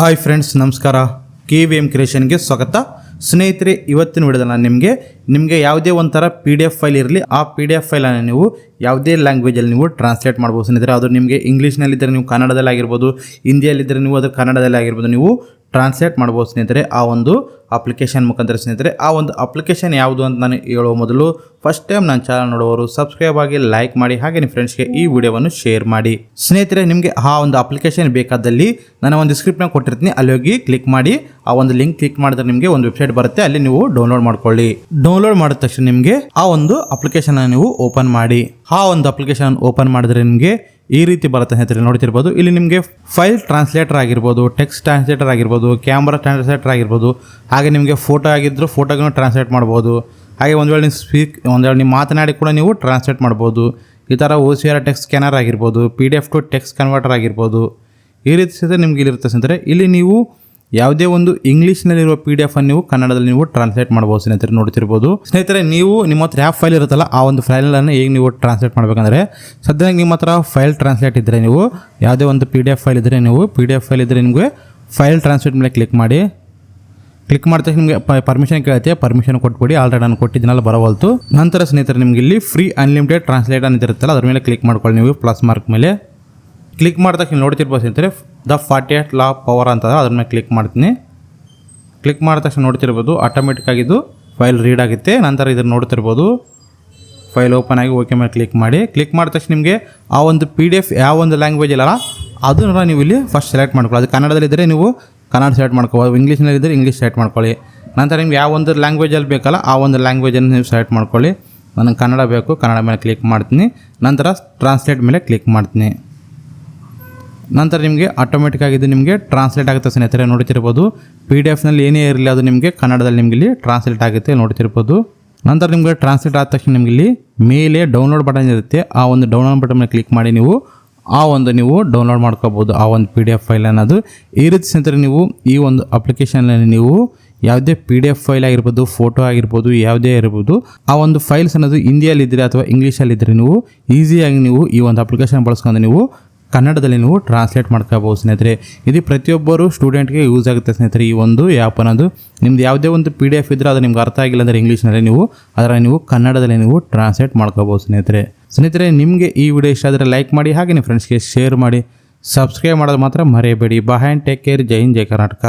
Hi friends ನಮಸ್ಕಾರ. K V M ಕ್ರಿಯೇಷನ್ಗೆ ಸ್ವಾಗತ. ಸ್ನೇಹಿತರೆ, ಇವತ್ತಿನ ವಿಡಿಯೋದಲ್ಲಿ ನಾನು ನಿಮಗೆ ನಿಮಗೆ ಯಾವುದೇ ಒಂಥರ ಪಿ ಡಿ ಎಫ್ ಫೈಲ್ ಇರಲಿ, ಆ ಪಿ ಡಿ ಎಫ್ ಫೈಲನ್ನು ನೀವು ಯಾವುದೇ ಲ್ಯಾಂಗ್ವೇಜಲ್ಲಿ ನೀವು ಟ್ರಾನ್ಸ್ಲೇಟ್ ಮಾಡ್ಬೋದು. ಸ್ನೇಹಿತರೆ, ಅದು ನಿಮಗೆ ಇಂಗ್ಲೀಷ್ನಲ್ಲಿದ್ದರೆ ನೀವು ಕನ್ನಡದಲ್ಲಿ ಆಗಿರ್ಬೋದು ಹಿಂದಿಯಲ್ಲಿದ್ದರೆ ನೀವು ಅದು ಕನ್ನಡದಲ್ಲಿ ಆಗಿರ್ಬೋದು, ನೀವು ಟ್ರಾನ್ಸ್ಲೇಟ್ ಮಾಡ್ಬೋದು ಸ್ನೇಹಿತರೆ. ಆ ಒಂದು ಅಪ್ಲಿಕೇಶನ್ ಮುಖಾಂತರ ಸ್ನೇಹಿತರೆ, ಆ ಒಂದು ಅಪ್ಲಿಕೇಶನ್ ಯಾವುದು ಅಂತ ನಾನು ಹೇಳುವ ಮೊದಲು ಫಸ್ಟ್ ಟೈಮ್ ನನ್ನ ಚಾನಲ್ ನೋಡುವವರು ಸಬ್ಸ್ಕ್ರೈಬ್ ಆಗಿ ಲೈಕ್ ಮಾಡಿ, ಹಾಗೆ ನಿಮ್ಮ ಫ್ರೆಂಡ್ಸ್ಗೆ ಈ ವಿಡಿಯೋವನ್ನು ಶೇರ್ ಮಾಡಿ. ಸ್ನೇಹಿತರೆ, ನಿಮಗೆ ಆ ಒಂದು ಅಪ್ಲಿಕೇಶನ್ ಬೇಕಾದಲ್ಲಿ ನಾನು ಒಂದು ಸ್ಕ್ರಿಪ್ಟ್ನ ಕೊಟ್ಟಿರ್ತೀನಿ, ಅಲ್ಲಿ ಹೋಗಿ ಕ್ಲಿಕ್ ಮಾಡಿ, ಆ ಒಂದು ಲಿಂಕ್ ಕ್ಲಿಕ್ ಮಾಡಿದ್ರೆ ನಿಮಗೆ ಒಂದು ವೆಬ್ಸೈಟ್ ಬರುತ್ತೆ, ಅಲ್ಲಿ ನೀವು ಡೌನ್ಲೋಡ್ ಮಾಡ್ಕೊಳ್ಳಿ. ಡೌನ್ಲೋಡ್ ಮಾಡಿದ ತಕ್ಷಣ ನಿಮಗೆ ಆ ಒಂದು ಅಪ್ಲಿಕೇಶನ್ ನೀವು ಓಪನ್ ಮಾಡಿ. ಆ ಒಂದು ಅಪ್ಲಿಕೇಶನ್ ಓಪನ್ ಮಾಡಿದ್ರೆ ನಿಮಗೆ ಈ ರೀತಿ ಬರುತ್ತೆ ಸ್ನೇಹಿತರೆ, ನೋಡ್ತಿರ್ಬೋದು. ಇಲ್ಲಿ ನಿಮಗೆ ಫೈಲ್ ಟ್ರಾನ್ಸ್ಲೇಟರ್ ಆಗಿರ್ಬೋದು ಟೆಕ್ಸ್ಟ್ ಟ್ರಾನ್ಸ್ಲೇಟರ್ ಆಗಿರ್ಬೋದು ಕ್ಯಾಮ್ರಾ ಟ್ರಾನ್ಸ್ಲೇಟರ್ ಆಗಿರ್ಬೋದು ನಿಮಗೆ ಫೋಟೋ ಆಗಿದ್ದರೂ ಫೋಟೋಗೂ ಟ್ರಾನ್ಸ್ಲೇಟ್ ಮಾಡ್ಬೋದು. ಹಾಗೆ ಒಂದು ವೇಳೆ ನೀವು ಸ್ಪೀಕ್ ಒಂದು ವೇಳೆ ನೀವು ಮಾತನಾಡಿ ಕೂಡ ನೀವು ಟ್ರಾನ್ಸ್ಲೇಟ್ ಮಾಡ್ಬೋದು. ಈ ಥರ O C R text scanner ಆಗಿರ್ಬೋದು P D F to text converter ಆಗಿರ್ಬೋದು. ಈ ರೀತಿ ಸಹಿತ ನಿಮ್ಗೆ ಇಲ್ಲಿರುತ್ತೆ ಸ್ನೇಹಿತರೆ. ಇಲ್ಲಿ ನೀವು ಯಾವುದೇ ಒಂದು ಇಂಗ್ಲೀಷ್ನಲ್ಲಿರುವ ಪಿ ಡಿ ಎಫ್ ಅನ್ನು ನೀವು ಕನ್ನಡದಲ್ಲಿ ನೀವು ಟ್ರಾನ್ಸ್ಲೇಟ್ ಮಾಡ್ಬೋದು ಸ್ನೇಹಿತರೆ, ನೋಡ್ತಿರ್ಬೋದು. ಸ್ನೇಹಿತರೆ, ನೀವು ನಿಮ್ಮ ಹತ್ರ ಯಾವ ಫೈಲ್ ಇರುತ್ತಲ್ಲ ಆ ಒಂದು ಫೈಲನ್ನು ಹೇಗೆ ನೀವು ಟ್ರಾನ್ಸ್ಲೇಟ್ ಮಾಡಬೇಕಂದ್ರೆ, ಸದ್ಯಕ್ಕೆ ನಿಮ್ಮ ಹತ್ರ ಫೈಲ್ ಟ್ರಾನ್ಸ್ಲೇಟ್ ಇದ್ದರೆ ನೀವು ಯಾವುದೇ ಒಂದು ಪಿ ಡಿ ಎಫ್ ಫೈಲ್ ಇದ್ದರೆ ನೀವು ಪಿ ಡಿ ಎಫ್ ಫೈಲ್ ಇದ್ದರೆ ನಿಮಗೆ ಫೈಲ್ ಟ್ರಾನ್ಸ್ಲೇಟ್ ಮೇಲೆ ಕ್ಲಿಕ್ ಮಾಡಿ. ಕ್ಲಿಕ್ ಮಾಡಿದ ತಕ್ಷಣ ನಿಮಗೆ ಪರ್ಮಿಷನ್ ಕೇಳುತ್ತೆ ಪರ್ಮಿಷನ್ ಕೊಟ್ಬಿಡಿ ಆಲ್ರೆಡಿ ನಾನು ಕೊಟ್ಟಿದ್ದೀನಲ್ಲ, ಬರವಲ್ತು. ನಂತರ ಸ್ನೇಹಿತರೆ, ನಿಮಗೆ ಇಲ್ಲಿ ಫ್ರೀ ಅನ್ಲಿಮಿಟೆಡ್ ಟ್ರಾನ್ಸ್ಲೇಟ್ ಅಂತ ಇರುತ್ತಲ್ಲ, ಅದ್ರ ಮೇಲೆ ಕ್ಲಿಕ್ ಮಾಡ್ಕೊಳ್ಳಿ ನೀವು ಪ್ಲಸ್ ಮಾರ್ಕ್ ಮೇಲೆ. ಕ್ಲಿಕ್ ಮಾಡಿದ ತಕ್ಷಣ ನೋಡ್ತಿರ್ಬೋದು ಸ್ನೇಹಿತರೆ the forty eight law power ಅಂತ ಅದ್ರ ಮೇಲೆ ಕ್ಲಿಕ್ ಮಾಡ್ತೀನಿ. ಕ್ಲಿಕ್ ಮಾಡಿದ ತಕ್ಷಣ ನೋಡ್ತಿರ್ಬೋದು ಆಟೋಮೆಟಿಕ್ ಆಗಿದ್ದು ಫೈಲ್ ರೀಡ್ ಆಗುತ್ತೆ. ನಂತರ ಇದನ್ನು ನೋಡ್ತಿರ್ಬೋದು ಫೈಲ್ ಓಪನ್ ಆಗಿ ಓಕೆ ಮೇಲೆ ಕ್ಲಿಕ್ ಮಾಡಿ. ಕ್ಲಿಕ್ ಮಾಡಿದ ತಕ್ಷಣ ನಿಮಗೆ ಆ ಒಂದು ಪಿ ಡಿ ಎಫ್ ಯಾವ ಒಂದು ಲ್ಯಾಂಗ್ವೇಜ್ ಇಲ್ಲಲ್ಲ ಅದನ್ನು ನೀವು ಇಲ್ಲಿ ಫಸ್ಟ್ ಸೆಲೆಕ್ಟ್ ಮಾಡ್ಕೊಳ್ಳಿ. ಅದು ಕನ್ನಡದಲ್ಲಿದ್ದರೆ ನೀವು ಕನ್ನಡ ಸೆಲೆಕ್ಟ್ ಮಾಡ್ಕೋಬೋದು ಇಂಗ್ಲೀಷ್ನಲ್ಲಿದ್ದರೆ ಇಂಗ್ಲೀಷ್ ಸೆಲೆಕ್ಟ್ ಮಾಡ್ಕೊಳ್ಳಿ. ನಂತರ ನಿಮ್ಗೆ ಯಾವ ಒಂದು ಲ್ಯಾಂಗ್ವೇಜಲ್ಲಿ ಬೇಕಲ್ಲ, ಆ ಒಂದು ಲ್ಯಾಂಗ್ವೇಜನ್ನು ನೀವು ಸೆಲೆಕ್ಟ್ ಮಾಡ್ಕೊಳ್ಳಿ. ನನಗೆ ಕನ್ನಡ ಬೇಕು, ಕನ್ನಡ ಮೇಲೆ ಕ್ಲಿಕ್ ಮಾಡ್ತೀನಿ. ನಂತರ ಟ್ರಾನ್ಸ್ಲೇಟ್ ಮೇಲೆ ಕ್ಲಿಕ್ ಮಾಡ್ತೀನಿ. ನಂತರ ನಿಮಗೆ ಆಟೋಮೆಟಿಕ್ಕಾಗಿ ಇದು ನಿಮಗೆ ಟ್ರಾನ್ಸ್ಲೇಟ್ ಆಗುತ್ತೆ ಸ್ನೇಹಿತರೆ, ನೋಡ್ತಿರ್ಬೋದು. ಪಿ ಡಿ ಎಫ್ನಲ್ಲಿ ಏನೇ ಇರಲಿ ಅದು ನಿಮಗೆ ಕನ್ನಡದಲ್ಲಿ ನಿಮಗೆ ಇಲ್ಲಿ ಟ್ರಾನ್ಸ್ಲೇಟ್ ಆಗುತ್ತೆ, ನೋಡ್ತಿರ್ಬೋದು. ನಂತರ ನಿಮಗೆ ಟ್ರಾನ್ಸ್ಲೇಟ್ ಆದ ತಕ್ಷಣ ನಿಮಗೆ ಇಲ್ಲಿ ಮೇಲೆ ಡೌನ್ಲೋಡ್ ಬಟನ್ ಇರುತ್ತೆ. ಆ ಒಂದು ಡೌನ್ಲೋಡ್ ಬಟನ್ ಮೇಲೆ ಕ್ಲಿಕ್ ಮಾಡಿ ನೀವು ಆ ಒಂದು ನೀವು ಡೌನ್ಲೋಡ್ ಮಾಡ್ಕೋಬೋದು, ಆ ಒಂದು ಪಿ ಡಿ ಎಫ್ ಫೈಲ್ ಅನ್ನೋದು. ಈ ರೀತಿ ಸ್ನೇಹಿತರೆ, ನೀವು ಈ ಒಂದು ಅಪ್ಲಿಕೇಶನಲ್ಲಿ ನೀವು ಯಾವುದೇ ಪಿ ಡಿ ಎಫ್ ಫೈಲ್ ಆಗಿರ್ಬೋದು ಫೋಟೋ ಆಗಿರ್ಬೋದು, ಯಾವುದೇ ಇರ್ಬೋದು ಆ ಒಂದು ಫೈಲ್ಸ್ ಅನ್ನೋದು ಹಿಂದಿಯಲ್ಲಿದ್ದರೆ ಅಥವಾ ಇಂಗ್ಲೀಷಲ್ಲಿದ್ದರೆ ನೀವು ಈಸಿಯಾಗಿ ನೀವು ಈ ಒಂದು ಅಪ್ಲಿಕೇಶನ್ ಬಳಸ್ಕೊಂಡು ನೀವು ಕನ್ನಡದಲ್ಲಿ ನೀವು ಟ್ರಾನ್ಸ್ಲೇಟ್ ಮಾಡ್ಕೋಬೋದು ಸ್ನೇಹಿತರೆ. ಇದು ಪ್ರತಿಯೊಬ್ಬರು ಸ್ಟೂಡೆಂಟ್ಗೆ ಯೂಸ್ ಆಗುತ್ತೆ ಸ್ನೇಹಿತರೆ ಈ ಒಂದು ಆ್ಯಪ್ ಅನ್ನೋದು. ನಿಮ್ದು ಯಾವುದೇ ಒಂದು ಪಿ ಡಿ ಎಫ್ ಇದ್ದರೆ ಅದು ನಿಮ್ಗೆ ಅರ್ಥ ಆಗಿಲ್ಲ ಅಂದರೆ ಇಂಗ್ಲೀಷ್ನಲ್ಲಿ ನೀವು ಅದರ ನೀವು ಕನ್ನಡದಲ್ಲಿ ನೀವು ಟ್ರಾನ್ಸ್ಲೇಟ್ ಮಾಡ್ಕೋಬೋದು ಸ್ನೇಹಿತರೆ. ಸ್ನೇಹಿತರೆ, ನಿಮಗೆ ಈ ವಿಡಿಯೋ ಇಷ್ಟ ಆದರೆ ಲೈಕ್ ಮಾಡಿ, ಹಾಗೆ ನಿಮ್ಮ ಫ್ರೆಂಡ್ಸ್ಗೆ ಶೇರ್ ಮಾಡಿ ಸಬ್ಸ್ಕ್ರೈಬ್ ಮಾಡೋದು ಮಾತ್ರ ಮರೆಯಬೇಡಿ. Bye and take care Jai Hind, Jai Karnataka.